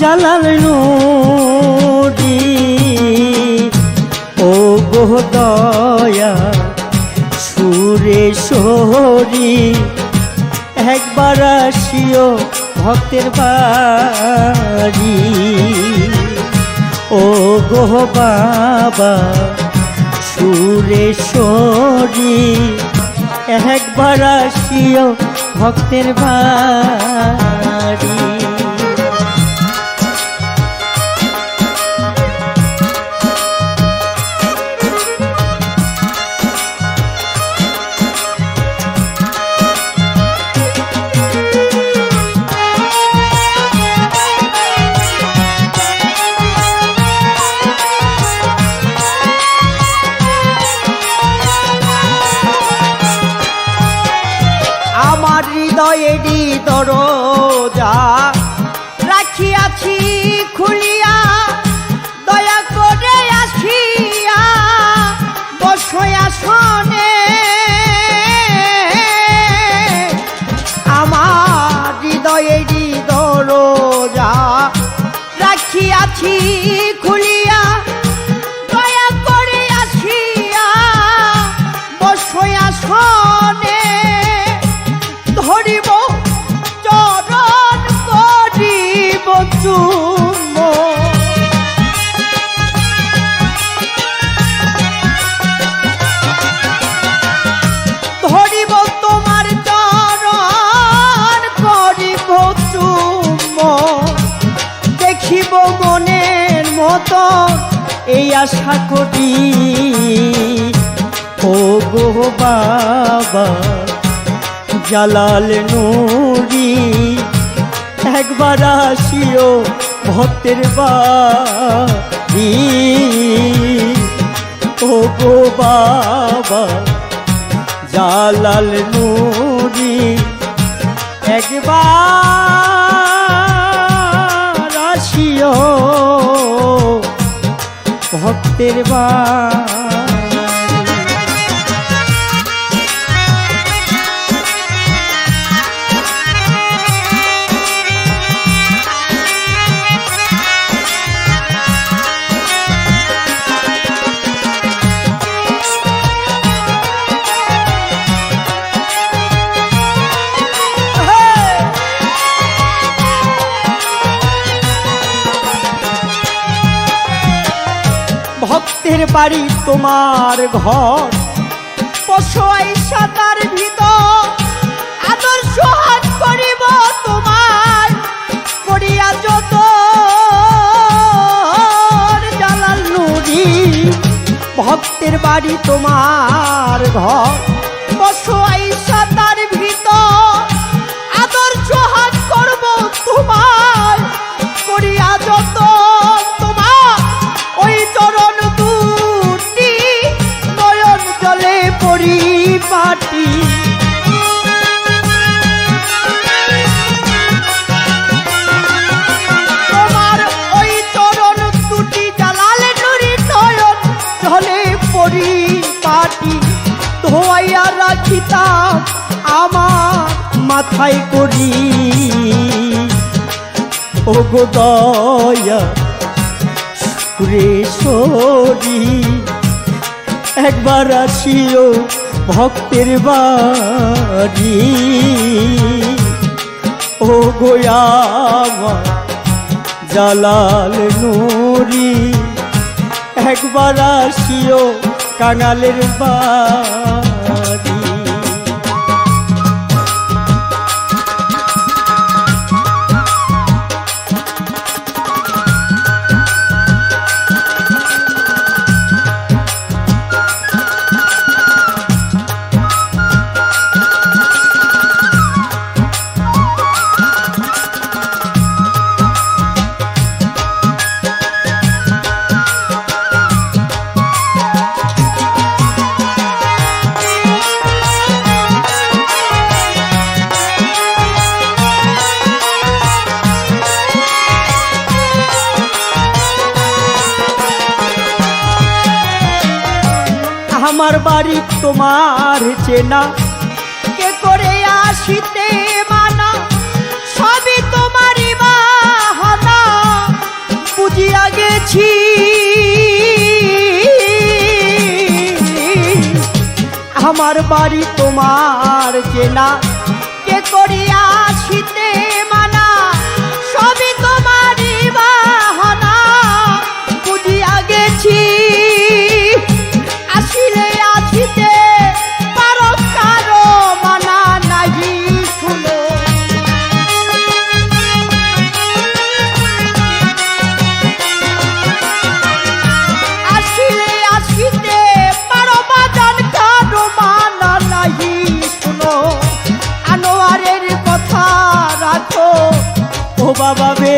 জালাল নুরি। ও গো দয়া সুরেশ্বরী একবার আসিও ভক্তের বাড়ি। ও গো বাবা, সুরে সুরেশ্বরী একবার আসিও ভক্তের বাড়ি। আমার হৃদয়েরই দরজা মতো এই আশা করি। ও গো বাবা, জালাল নুরি, একবার আসিও ভক্তের বাড়ি। ও গো বাবা, জালাল নুরি, একবার আসিও ভক্তের বাড়ি ভক্তের বাড়ি তোমার ঘর। পশুয়াই সাতার ভিতর আদর্শ হাত করিব তোমার। করিয়া যত জালাল নুরি, ভক্তের বাড়ি তোমার ঘর। মাথায় করি। ও গো দয়া সুরেশ্বরী একবার আসিও ভক্তের বাড়ি। ও গোয়ামা জালাল নুরি, একবার আসিও কাঙালের বাড়ি। আমার বাড়ি তোমার চেনা। কে করে আসিতে মানা, সবই তোমার বাহানা। বুঝিয়া গেছি। আমার বাড়ি তোমার চেনা। কে করিয়া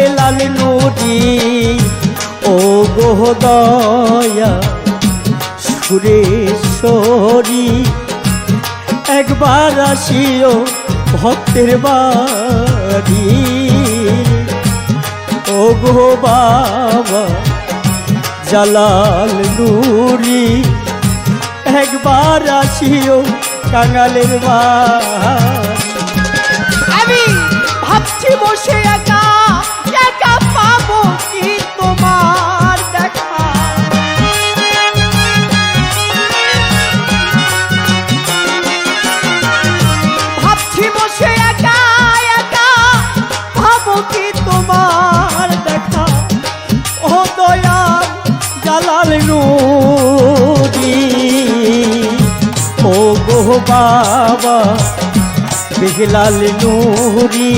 বেলাল নদী। ও গোহদয়া সুরেশ্বরী। একবার আসিও ভক্তের বাড়ি। ও গো বাবা, জালাল নুরি। একবার আসিও কাঙালের বাড়ি। আমি ভাবছি বসে বাবা, বেহলাল নুরি,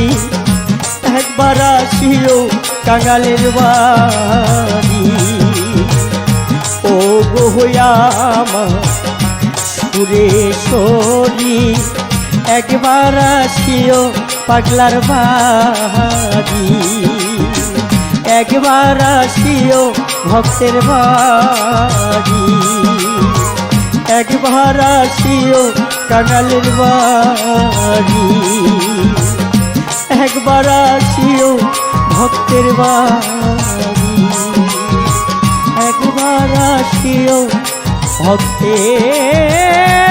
একবার আসিও কাঙালের বাড়ি। ও গোয়ামা সুরেশ্বরী, একবার আসিও পাগলার বাড়ি। একবার আসিও ভক্তের বাড়ি। একবার আসিও কাঙালের বাড়ি। একবার আসিও ভক্তের বাড়ি। একবার আসিও ভক্তের